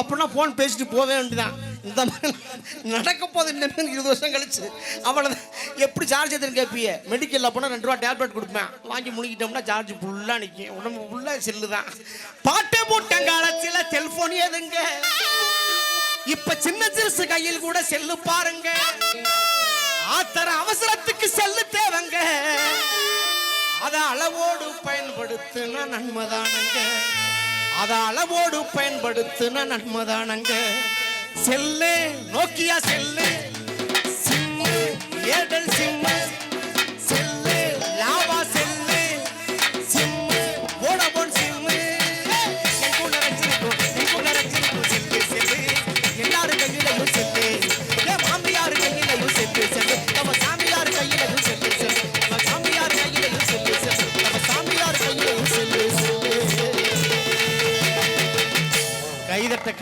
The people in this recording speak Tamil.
அப்படின்னா ஃபோன் பேசிட்டு போக வேண்டியதான் இந்த மாதிரி நடக்க போது இன்னும் இருபது வருஷம் கழிச்சு. அவ்வளோதான் எப்படி சார்ஜ் எதுன்னு கேட்பிய? மெடிக்கலில் போனால் ரெண்டு ரூபா டேப்லெட் கொடுப்பேன். வாங்கி முழுங்கிட்டோம்னா சார்ஜ் ஃபுல்லாக நிற்கும் உடம்பு ஃபுல்லாக செல்லு தான் பாட்டை போட்டேன் காலத்தில் செல்ஃபோன் எதுங்க இப்போ சின்ன சிறுசு கையில் கூட செல்லு பாருங்க. ஆத்தர அவசரத்துக்கு செல்லு தேவைங்க. அதை அளவோடு பயன்படுத்தினா நன்மைதானுங்க அதை அளவோடு பயன்படுத்தின நன்மைதானங்க. Cell Nokia cell cell. ಐದಟ್ಟ